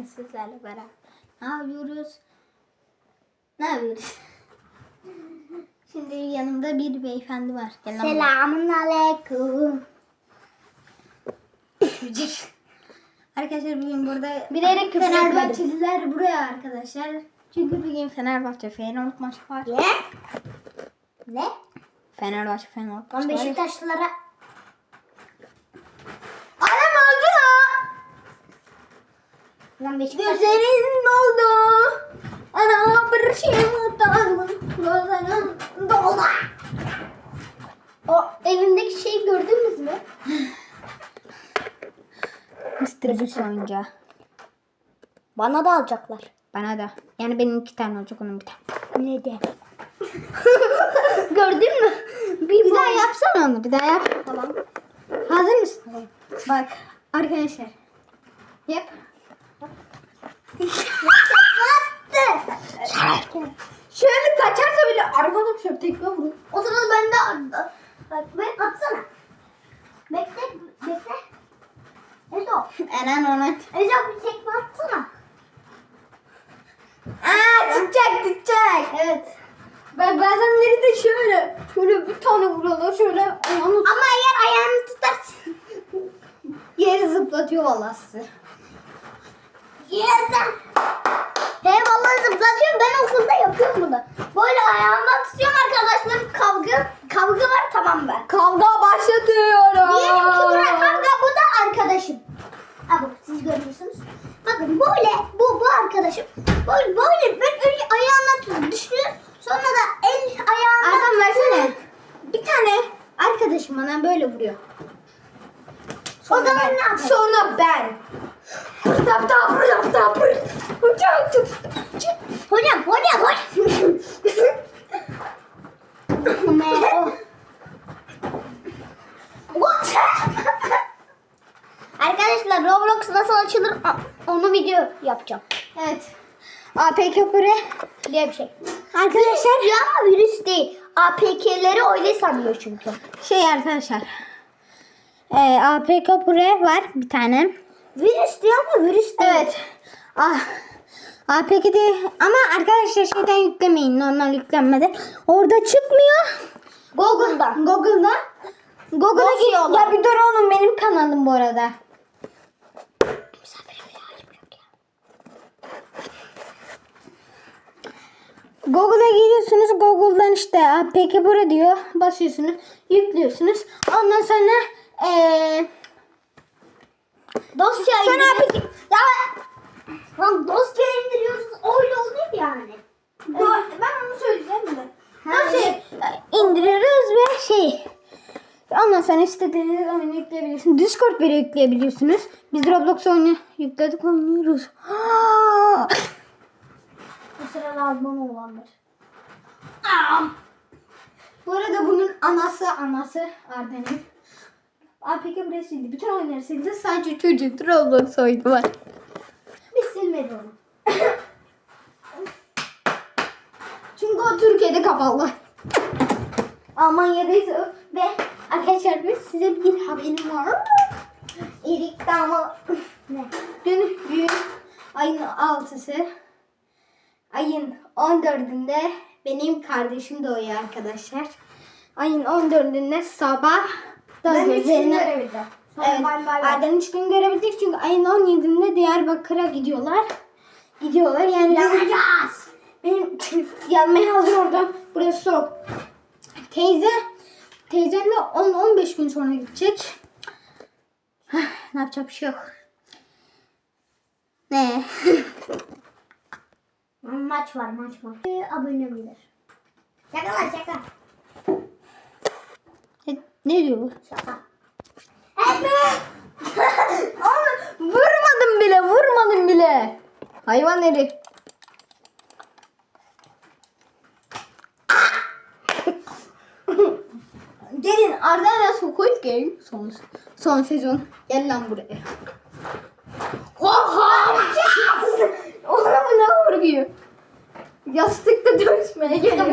bugün sizlerle beraber ne yapıyoruz? Ne yapıyoruz? Şimdi yanımda bir beyefendi var. Selamun aleyküm. Arkadaşlar bugün burada Bilerek küfür Fenerbahçeliler buraya arkadaşlar. Çünkü bugün Fenerbahçe Feyenoord maçı var. Ne? Ne? Fenerbahçe Feyenoord maçı var. Beşiktaşlılara Lan Beşiktaş Gözlerin doldu. Ana bir şey unutalım. Gözlerin doldu. O evimdeki şeyi gördünüz mü? Beast oyuncağı. Bana da alacaklar. Bana da. Yani benim iki tane olacak onun bir tane. Ne de? Gördün mü? Bir, bir daha yapsana onu. Bir daha yap. Tamam. Hazır mısın? Bak arkadaşlar. Yap. Şöyle kaçarsa bile arabadan şöyle tekme vurur. O sırada ben de ben atsana. Bekle bekle. Ezo. Eren ona. Ezo bir tekme atsana. Aa tutacak tutacak. Evet. Ben bazenleri de şöyle. Şöyle bir tane vuruyorlar. Şöyle ayağını Ama eğer ayağını tutarsın. yeri zıplatıyor vallahi sizi. Yes. He vallahi zıplatıyorum. Ben okulda yapıyorum bunu. Böyle ayağımdan tutuyorum arkadaşlarım kavga. Kavga var tamam ben. Kavga başlatıyorum. Diyelim ki buna kavga bu da arkadaşım. Ha bak siz görüyorsunuz. Bakın böyle bu bu arkadaşım. Böyle böyle ben öyle ayağından tutup düşüyor. Sonra da el ayağından Adam versene. tutuyor. Bir tane arkadaşım bana böyle vuruyor. O zaman ne yapayım? Sonra ben. Tap tap tap tap. Uçak tut. Hocam hocam hocam. What? Arkadaşlar Roblox nasıl açılır onu video yapacağım. Evet. APK Pure. Diye bir şey. Arkadaşlar Ya ama virüs değil. APK'leri öyle sanıyor çünkü. şey arkadaşlar. Ee, APK Pure var bir tane. Virüs diyor ama virüs değil. Evet. Ah. APK değil. Ama arkadaşlar şeyden yüklemeyin. Normal yüklenmede. Orada çıkmıyor. Google'dan. Google'da. Google'a gir. Ya bir dur oğlum benim kanalım bu arada. Google'a giriyorsunuz. Google'dan işte APK Pro diyor. Basıyorsunuz. Yüklüyorsunuz. Ondan sonra eee Dosya sonra. APK ya Lan dosya ben onu söyleyeceğim de. Nasıl indiriyoruz ve şey Ondan sonra istediğiniz oyunu yükleyebilirsiniz. Discord bile yükleyebiliyorsunuz. Biz Roblox oyunu yükledik oynuyoruz. Bu sırada Alman olanlar. Bu arada bunun anası anası Arden'in. APK bile sildi. Bütün oyunları sildi. Sadece çocuk Roblox oyunu var. Biz silmedi onu. Çünkü Türkiye'de kapalı. Almanya'dayız ve arkadaşlar biz size bir haberim var. Erik Dama. Ne? Dün gün ayın 6'sı ayın 14'ünde benim kardeşim doğuyor arkadaşlar. Ayın 14'ünde sabah Ben üç gün görebildim. Evet. Erdem üç gün görebildik çünkü ayın 17'inde Diyarbakır'a gidiyorlar. Gidiyorlar yani. Yanacağız. Benim yanmaya hazır oradan. Burası soğuk. Teyze, teyzemle 10-15 gün sonra gidecek. ne yapacak bir şey yok. Ne? Maç var maç var. Ee, Abone bilir. Şaka lan şaka. ne, ne diyor bu? Şaka. Evet. Oğlum vurmadım bile, vurmadım bile. Hayvan herif. Gelin Arda'yla Squid Game son, son sezon. Gel lan buraya. Oha! Mı ne vuruyor? Yastıkta dövüşmeye geliyor.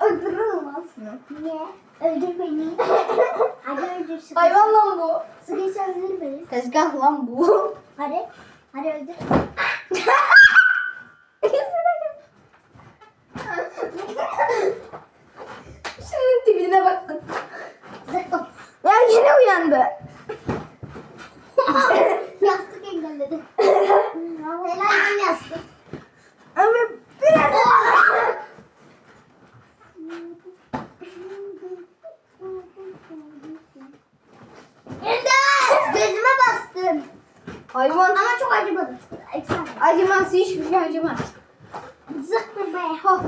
Öldürürüm aslında. Niye? Öldür beni. Hadi öldür sıkı. Hayvan lan bu. Sıkıysa öldür beni. Tezgah lan bu. Hadi. Hadi öldür. Yine uyandı. Yastık engelledi. Helal lan yastık. Ama biraz... İmdat! Gözüme bastım. Hayvan Ama çok acımadı. Acımaz hiçbir şey acımaz. Zıkkım be. Ho.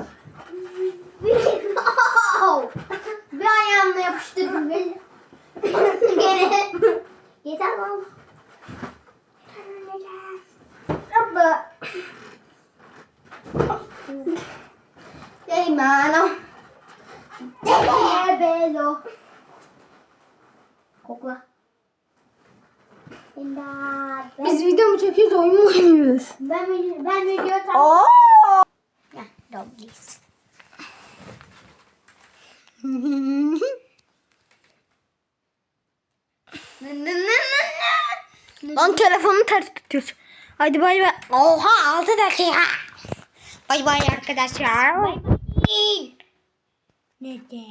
Değmano. Deliye belo. Kokla. İmdat. Ben, Biz video mu çekiyoruz oyun mu oynuyoruz? ben, ben video tam... Oo. Ya, Doblis. Lan telefonu ters tutuyorsun. Hadi bay bay. Oha 6 dakika. Bay bay arkadaşlar. Ne de?